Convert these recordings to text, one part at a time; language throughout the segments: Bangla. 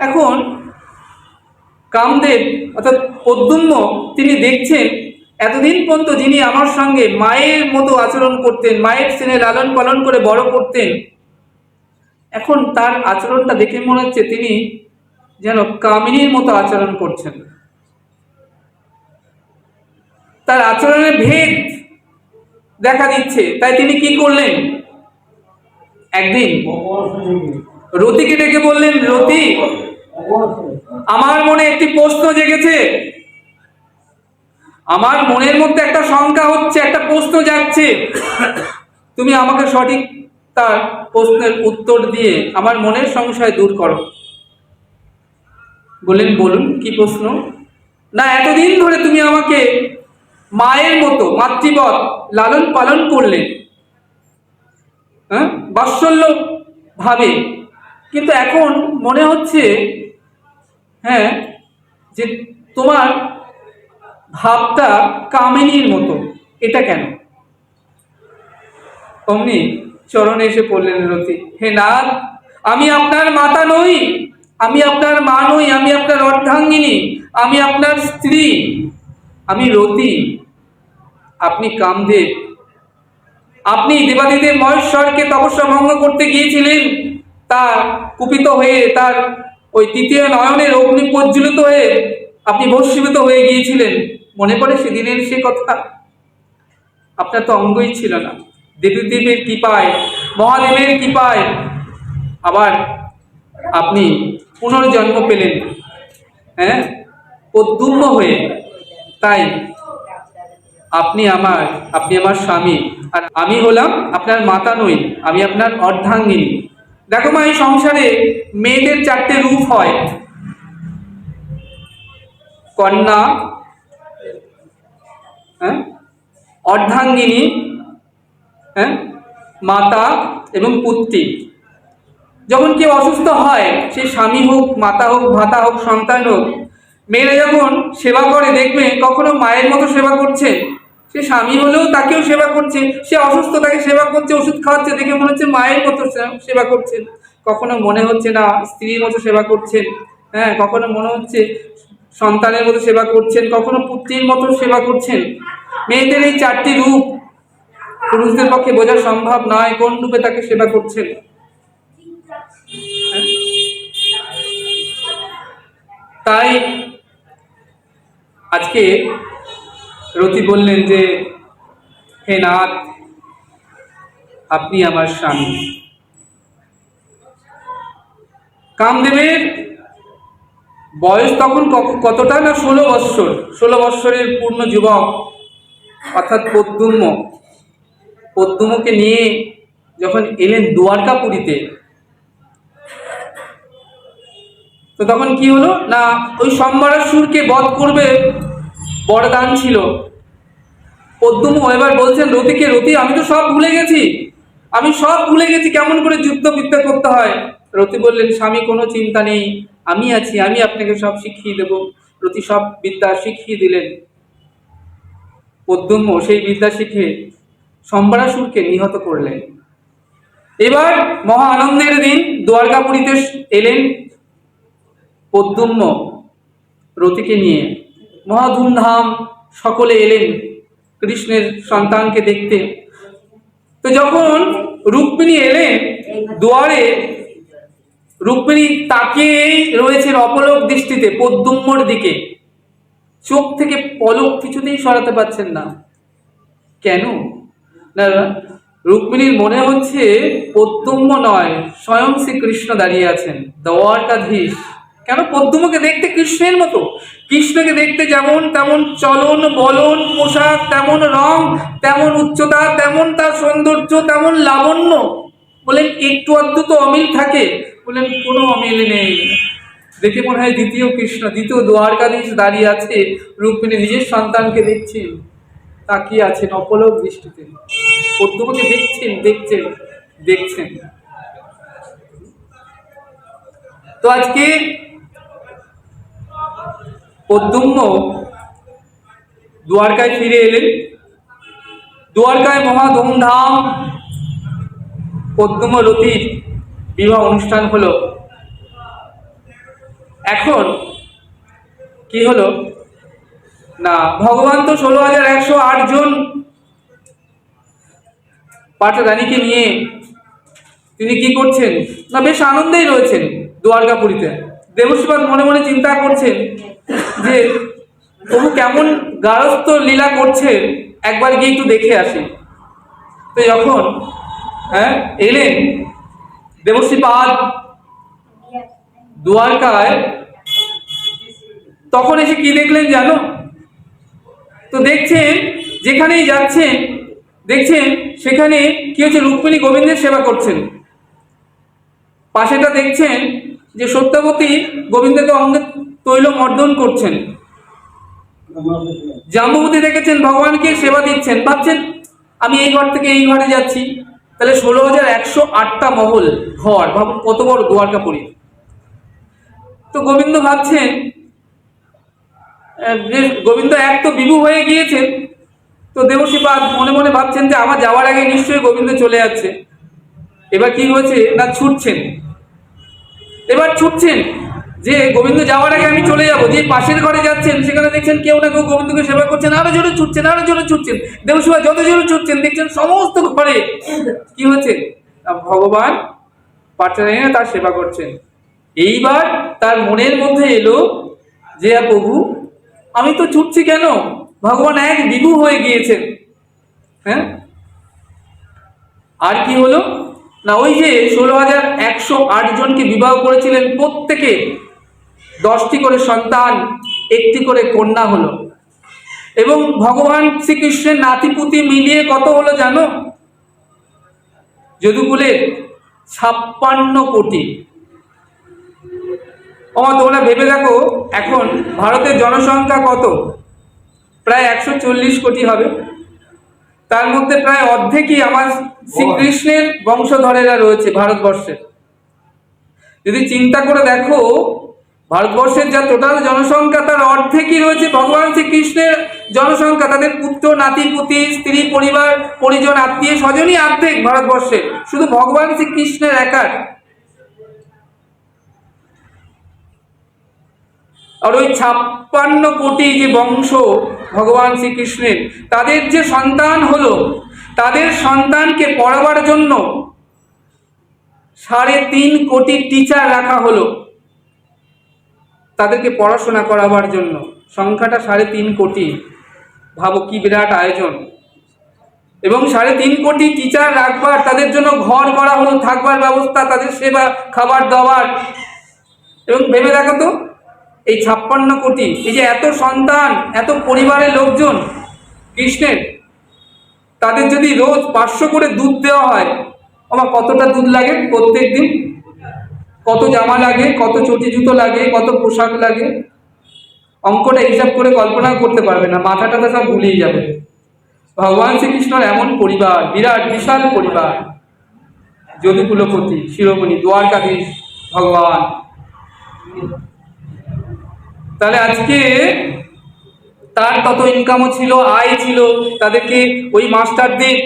এখন কামদেব অর্থাৎ পদ্মুম্ন তিনি দেখছেন এতদিন পর্যন্ত যিনি আমার সঙ্গে মায়ের মতো আচরণ করতেন মায়ের স্নেহে লালন পালন করে বড় করতেন এখন তার আচরণটা দেখে মনে হচ্ছে তিনি যেন কামিনীর মতো আচরণ করছেন। তার আচরণের ভেদ দেখা দিচ্ছে। তাই তিনি কি করলেন? একদিন রতিকে ডেকে বললেন রতি আমার মনে একটি প্রশ্ন জেগেছে। আমার মনের মধ্যে একটা শঙ্কা হচ্ছে, একটা প্রশ্ন যাচ্ছে। তুমি আমাকে সঠিক তার প্রশ্নের উত্তর দিয়ে আমার মনের সংশয় দূর করো। বললেন বলুন, কি প্রশ্ন? না, এতদিন ধরে তুমি আমাকে মায়ের মতো মাতৃবৎ লালন পালন করলে হ্যাঁ? বাৎসল্য ভাবে কিন্তু এখন মনে হচ্ছে হ্যাঁ যে তোমার ভাবটা কামিনীর মতো, এটা কেন? অমনি চরণে এসে পড়লেন রতি, হে নাথ, আমি আপনার মাতা নই, আমি আপনার মা নই, আমি আপনার অর্ধাঙ্গিনী, আমি আপনার স্ত্রী। আমি রতি, আপনি কামদেব। আপনি দেবাদিদেব মহেশ্বরকে তপস্যা ভঙ্গ করতে গিয়েছিলেন, তা কুপিত হয়ে তার ওই তৃতীয় নয়নের অগ্নি প্রজ্বলিত হয়ে আপনি ভস্মীভূত হয়ে গিয়েছিলেন। মনে পড়ে সেদিনের সে কথা? আপনার তো অঙ্গই ছিল না। দেবীদেবের কৃপায়, মহাদেবের কৃপায় আবার আপনি পুনর্জন্ম পেলেন। হ্যাঁ? প্রদ্যুম্ন হয়ে। তাই আপনি আমার আপনি আমার স্বামী। আর আমি হলাম আপনার মাতা নই, আমি আপনার অর্ধাঙ্গিনী। দেখো মা, এই সংসারে মেয়েদের চারটে রূপ হয়। কন্যা হ্যাঁ অর্ধাঙ্গিনী হ্যাঁ মাতা এবং পুত্রী। যখন কেউ অসুস্থ হয়, সে স্বামী হোক, মাতা হোক, ভাতা হোক, সন্তান হোক, মেয়েরা যখন সেবা করে, দেখবে কখনো মায়ের মতো সেবা করছে। সে স্বামী হলেও তাকেও সেবা করছে, সে অসুস্থ তাকে সেবা করছে, ওষুধ খাওয়াচ্ছে, দেখে মনে হচ্ছে মায়ের মতো সেবা করছেন কখনো মনে হচ্ছে না স্ত্রীর মতো সেবা করছেন হ্যাঁ কখনো মনে হচ্ছে সন্তানের মতো সেবা করছেন, কখনো পুত্রীর মতো সেবা করছেন মেয়েদের এই চারটি রূপ পুরুষদের পক্ষে বোঝা সম্ভব নয় কোন রূপে তাকে সেবা করছেন? তাই আজকে রতি বললেন যে, হে নাথ, আপনি আমার স্বামী। কামদেবের বয়স তখন কতটা না ষোলো বৎসর? ষোলো বৎসরের পূর্ণ যুবক, অর্থাৎ পদ্মুম্ন। পদ্মুমকে নিয়ে যখন এলেন দুয়ারকাপুরীতে, তো তখন কি হলো? না, ওই সম্বরাসুরকে বধ করবে বরদান ছিল। পদ্মুম এবার বলছেন, রতিকে, রতি, আমি তো সব ভুলে গেছি। আমি সব ভুলে গেছি, কেমন করে যুদ্ধ বিদ্যা করতে হয়? রতি বললেন, স্বামী, কোনো চিন্তা নেই। আমি আছি, আমি আপনাকে সব শিখিয়ে দেব। রতি সব বিদ্যা শিখিয়ে দিলেন। পদ্মুম সেই বিদ্যা শিখে সম্বরাসুরকে নিহত করলেন। এবার মহা আনন্দের দিন দ্বারকাপুরীতে এলেন পদ্মুম্ন রতিকে নিয়ে। মহা ধুমধাম সকলে এলেন কৃষ্ণের সন্তানকে দেখতে। তো যখন রুক্মিণী এলেন, দুয়ারে রুক্মিণী তাকিয়েই রয়েছেন অপলক দৃষ্টিতে পদ্মুম্মর দিকে। চোখ থেকে পলক কিছুতেই সরাতে পারছেন না। কেন? না, রুক্মিণীর মনে হচ্ছে পদ্মুম্ম নয়, স্বয়ং শ্রীকৃষ্ণ দাঁড়িয়ে আছেন দ্বারকাধীশ কেন পদ্মকে দেখতে কৃষ্ণের মতো? কৃষ্ণকে দেখতে যেমন তেমন চলন, বলন, পোশাক, তেমন রং, তেমন উচ্চতা, তেমন তার সৌন্দর্য, তেমন লাবণ্য। বলেন, একটু আধটু তো অমিল থাকে। বলেন, কোনো অমিল নেই। দেখে মনে হয় দ্বিতীয় কৃষ্ণ, দ্বিতীয় দ্বারকাধীশ দাঁড়িয়ে আছে। রুক্মিণী নিজের সন্তানকে দেখছেন তাকিয়ে আছেন অপলক দৃষ্টিতে। পদ্মকে দেখছেন দেখছেন দেখছেন। তো আজকে পদ্মুম্ন দ্বারকায় ফিরে এলেন। দ্বারকায় মহা ধুমধাম পদ্মুম রতির বিবাহ অনুষ্ঠান হলো। এখন কি হলো? না, ভগবান তো ষোলো হাজার একশো আট জন পাটা রানীকে নিয়ে তিনি কি করছেন? না, বেশ আনন্দেই রয়েছেন দুয়ারকাপুরীতে দেবশ্রীপাদ মনে মনে চিন্তা করছেন যে প্রভু কেমন গারস্থ লীলা করছে, একবার গিয়ে একটু দেখে আসি। তো যখন হ্যাঁ এলেন দেবশ্রীপাদ দুয়ারকায়, তখন এসে কি দেখলেন জানো? তো দেখছেন, যেখানেই যাচ্ছেন, দেখছেন, সেখানে কি হচ্ছে, রুক্মিণী গোবিন্দের সেবা করছেন। পাশেটা দেখছেন যে সত্যবতী গোবিন্দকে অঙ্গে তৈল মর্দন করছেন। জাম্বুবতী দেখেছেন, ভগবানকে সেবা দিচ্ছেন, ভাবছেন, আমি এই ঘর থেকে এই ঘরে যাচ্ছি। তাহলে ষোলো হাজার একশো আটটা মহল, ঘর, ভাবুন কত বড় দুয়ারকাপুরী তো গোবিন্দ ভাবছেন যে গোবিন্দ এক তো বিভু হয়ে গিয়েছেন, তো দেবশ্রীপাদ মনে মনে ভাবছেন যে আমার যাওয়ার আগে নিশ্চয়ই গোবিন্দ চলে যাচ্ছে। এবার কি হয়েছে? না ছুটছেন। এবার ছুটছেন। যে গোবিন্দ যাওয়ার আগে আমি চলে যাব, যে পাশের ঘরে যাচ্ছেন, সেখানে দেখছেন কেউ না কেউ গোবিন্দকে সেবা করছেন, আরও জোরে ছুটছেন, আরও জোরে ছুটছেন দেবসেবা যত জোরে ছুটছেন, দেখছেন সমস্ত ঘরে কি হচ্ছে? ভগবান পাঠানে না তার সেবা করছেন। এইবার তার মনের মধ্যে এলো যে, "আ প্রভু, আমি তো ছুটছি কেন? ভগবান এক বিভু হয়ে গিয়েছেন। হ্যাঁ? আর কি হলো? না, ওই যে ষোলো হাজার একশো আট জনকে বিবাহ করেছিলেন প্রত্যেকে। দশটি করে সন্তান, একটি করে কন্যা হলো। এবং ভগবান শ্রীকৃষ্ণের নাতিপুতি মিলিয়ে কত হলো জানো? যদুকুলের ছাপ্পান্ন কোটি। ও, তোমরা ভেবে দেখো, এখন ভারতের জনসংখ্যা কত? প্রায় একশো চল্লিশ কোটি হবে। তার মধ্যে প্রায় অর্ধেকই আমার শ্রীকৃষ্ণের বংশধরেরা রয়েছে ভারতবর্ষে। যদি চিন্তা করে দেখো ভারতবর্ষের যা টোটাল জনসংখ্যা, তার অর্ধেকই রয়েছে ভগবান শ্রীকৃষ্ণের জনসংখ্যা। তাদের পুত্র, নাতি, পুতি, স্ত্রী, পরিবার, পরিজন, আত্মীয়, স্বজনই অর্ধেক ভারতবর্ষে। শুধু ভগবান শ্রীকৃষ্ণের একার। আর ওই ছাপ্পান্ন কোটি যে বংশ ভগবান শ্রীকৃষ্ণের, তাদের যে সন্তান হলো, তাদের সন্তানকে পড়াবার জন্য সাড়ে তিন কোটি টিচার রাখা হলো। তাদেরকে পড়াশোনা করাবার জন্য। সংখ্যাটা সাড়ে তিন কোটি। ভাবো কি বিরাট আয়োজন। এবং সাড়ে তিন কোটি টিচার রাখবার, তাদের জন্য ঘর করা হলো, থাকবার ব্যবস্থা, তাদের সেবা, খাবার দাবার। এবং ভেবে দেখো তো, এই ছাপ্পান্ন কোটি, এই যে এত সন্তান, এত পরিবারের লোকজন কৃষ্ণের, তাদের যদি রোজ পাঁচশো করে দুধ দেওয়া হয়, আমার কতটা দুধ লাগে প্রত্যেক দিন কত জামা লাগে, কত চটি জুতো লাগে, কত পোশাক লাগে, অঙ্কটা হিসাব করে কল্পনা করতে পারবে না মাথা টাথা সব ভুলেই যাবে। ভগবান শ্রীকৃষ্ণর এমন পরিবার, বিরাট, বিশাল পরিবার যদুকুলপতি শিরোমণি, দ্বারকাধীশ, ভগবান। তাহলে আজকে তার তত ইনকামও ছিল, আয় ছিল, তাদেরকে ওই মাস্টারদের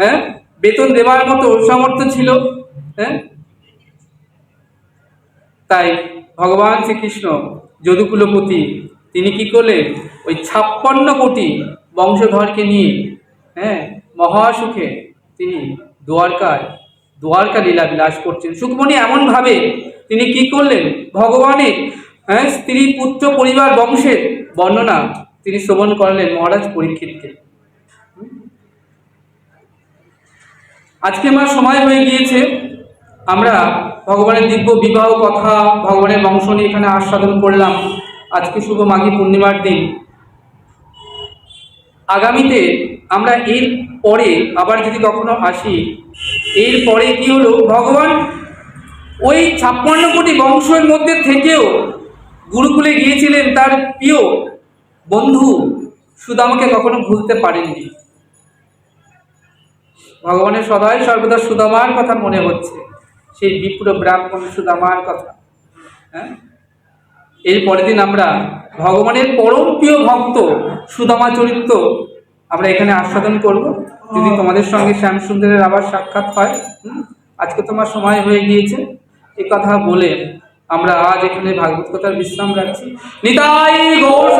হ্যাঁ বেতন দেওয়ার মতো সামর্থ্য ছিল হ্যাঁ তাই ভগবান শ্রীকৃষ্ণ যদুকুলপতি, তিনি কি করলেন? ওই ছাপ্পান্ন কোটি বংশধরকে নিয়ে হ্যাঁ মহাসুখে তিনি দ্বারকায়, দ্বারকা লীলা বিলাস করছেন। সুখমণি এমনভাবে তিনি কি করলেন? ভগবানের হ্যাঁ স্ত্রী, পুত্র, পরিবার, বংশের বর্ণনা তিনি শ্রবণ করলেন মহারাজ পরীক্ষিতকে। আজকে আমার সময় হয়ে গিয়েছে। আমরা ভগবানের দিব্য বিবাহ কথা, ভগবানের বংশ নিয়ে এখানে আস্বাদন করলাম। আজকে শুভ মাঘী পূর্ণিমার দিন। আগামীতে আমরা এর পরে আবার যদি কখনো আসি, এর পরে কি হলো? ভগবান ওই ছাপ্পান্ন কোটি বংশের মধ্যে থেকেও গুরুকুলে গিয়েছিলেন তার প্রিয় বন্ধু সুদামাকে কখনো ভুলতে পারেননি। ভগবানের সদাই সর্বদা সুদামার কথা মনে হচ্ছে। সেই বিপ্র ব্রাহ্মণ সুদামার কথা। হ্যাঁ? এর পরের দিন আমরা ভগবানের পরম প্রিয় ভক্ত সুদামা চরিত্র আমরা এখানে আস্বাদন করব। যদি তোমাদের সঙ্গে শ্যামসুন্দরের আবার সাক্ষাৎ হয় আজকে তোমার সময় হয়ে গিয়েছে। এ কথা বলে আমরা আজ এখানে ভাগবত কথার বিশ্রাম রাখছি। নিতাই গৌর